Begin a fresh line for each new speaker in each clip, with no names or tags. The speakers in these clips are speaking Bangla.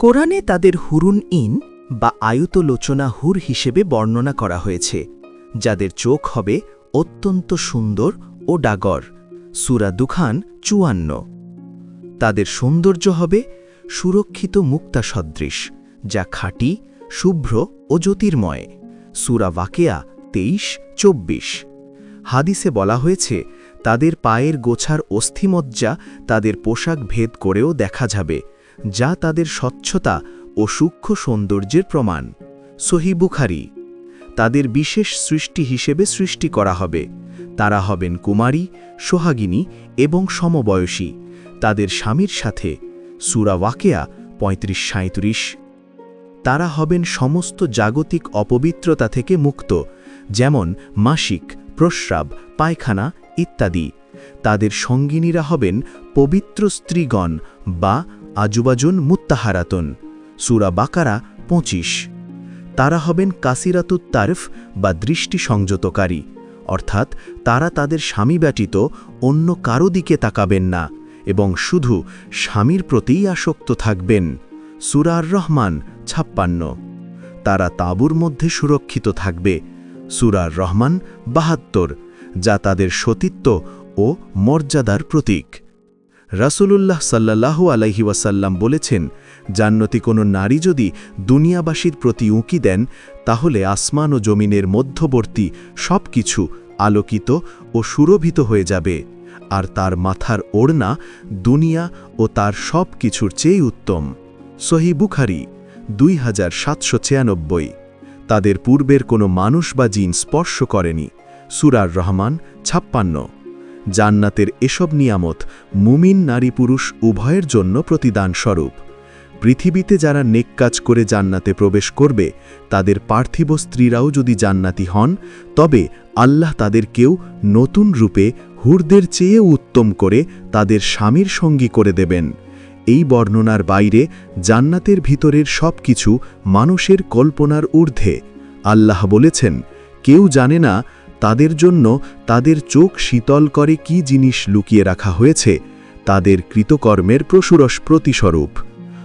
কোরআনে তাদের হুরুন ইন বা আয়ুতলোচনা হুর হিসেবে বর্ণনা করা হয়েছে, যাদের চোখ হবে অত্যন্ত সুন্দর ও ডাগর। সুরা দুখান চুয়ান্ন। তাদের সৌন্দর্য হবে সুরক্ষিত মুক্তা সদৃশ, যা খাঁটি, শুভ্র ও জ্যোতির্ময়। সুরা ওয়াকেয়া তেইশ, চব্বিশ। হাদিসে বলা হয়েছে, তাদের পায়ের গোছার অস্থিমজ্জা তাদের পোশাক ভেদ করেও দেখা যাবে যা তাদের স্বচ্ছতা ও সূক্ষ্ম সৌন্দর্যের প্রমাণ। সহি বুখারি। তাদের বিশেষ সৃষ্টি হিসেবে সৃষ্টি করা হবে। তারা হবেন কুমারী, সোহাগিনী এবং সমবয়সী। তাদের স্বামীর সাথে। সুরা ওয়াকেয়া পঁয়ত্রিশ সাঁত্রিশ তারা হবেন সমস্ত জাগতিক অপবিত্রতা থেকে মুক্ত, যেমন মাসিক, প্রস্রাব, পায়খানা ইত্যাদি। তাদের সঙ্গিনীরা হবেন পবিত্র স্ত্রীগণ বা আজুবাজুন মুত্তাহারাতন, সুরা বাকারা পঁচিশ। তারা হবেন কাসিরাতুত তারফ বা দৃষ্টি সংযতকারী অর্থাৎ তারা তাদের স্বামী ব্যতীত অন্য কারও দিকে তাকাবেন না এবং শুধু স্বামীর প্রতিই আসক্ত থাকবেন সুরার রহমান ছাপ্পান্ন। তারা তাঁবুর মধ্যে সুরক্ষিত থাকবে সুরার রহমান বাহাত্তর, যা তাদের সতীত্ব ও মর্যাদার প্রতীক। রাসূলুল্লাহ সাল্লাল্লাহু আলাইহি ওয়াসাল্লাম বলেছেন, জান্নতি কোনো নারী যদি দুনিয়াবাসীর প্রতি উঁকি দেন, তাহলে আসমান ও জমিনের মধ্যবর্তী সব কিছু আলোকিত ও সুরভিত হয়ে যাবে, আর তার মাথার ওড়না দুনিয়া ও তার সব কিছুর চেয়ে উত্তম। সহি বুখারি, দুই হাজার সাতশো ছিয়ানব্বই। তাদের পূর্বের কোনো মানুষ বা জিন স্পর্শ করেনি। সুরার রহমান, ছাপ্পান্ন। জান্নাতের এসব নিয়ামত মুমিন নারী পুরুষ উভয়ের জন্য প্রতিদান স্বরূপ। পৃথিবীতে যারা নেক কাজ করে জান্নাতে প্রবেশ করবে, তাদের পার্থিব স্ত্রীরাও যদি জান্নাতি হন, তবে আল্লাহ তাদেরকেও নতুন রূপে হুরদের চেয়ে উত্তম করে তাদের স্বামীর সঙ্গী করে দেবেন। এই বর্ণনার বাইরে জান্নাতের ভিতরের সব কিছু মানুষের কল্পনার ঊর্ধ্বে। আল্লাহ বলেছেন, কেউ জানে না তাদের জন্য তাদের চোখ শীতল করে কি জিনিস লুকিয়ে রাখা হয়েছে, তাদের কৃতকর্মের প্রসুরস প্রতিস্বরূপ।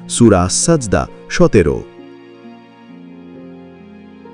সুরা সাজদা সতেরো।